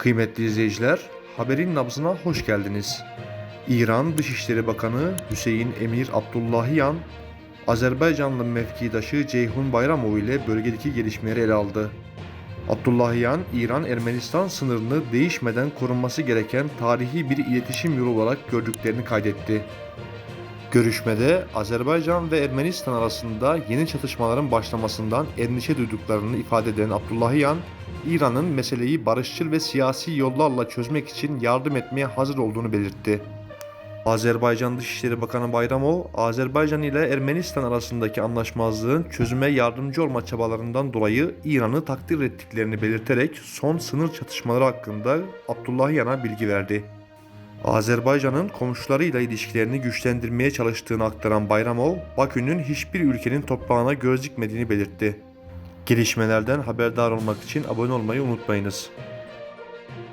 Kıymetli izleyiciler, haberin nabzına hoş geldiniz. İran Dışişleri Bakanı Hüseyin Emir Abdullahiyan, Azerbaycanlı mevkidaşı Ceyhun Bayramov ile bölgedeki gelişmeleri ele aldı. Abdullahiyan, İran-Ermenistan sınırını değişmeden korunması gereken tarihi bir iletişim yolu olarak gördüklerini kaydetti. Görüşmede Azerbaycan ve Ermenistan arasında yeni çatışmaların başlamasından endişe duyduklarını ifade eden Abdullahiyan, İran'ın meseleyi barışçıl ve siyasi yollarla çözmek için yardım etmeye hazır olduğunu belirtti. Azerbaycan Dışişleri Bakanı Bayramov, Azerbaycan ile Ermenistan arasındaki anlaşmazlığın çözüme yardımcı olma çabalarından dolayı İran'ı takdir ettiklerini belirterek son sınır çatışmaları hakkında Abdullahiyan'a bilgi verdi. Azerbaycan'ın komşularıyla ilişkilerini güçlendirmeye çalıştığını aktaran Bayramov, Bakü'nün hiçbir ülkenin toprağına göz dikmediğini belirtti. Gelişmelerden haberdar olmak için abone olmayı unutmayınız.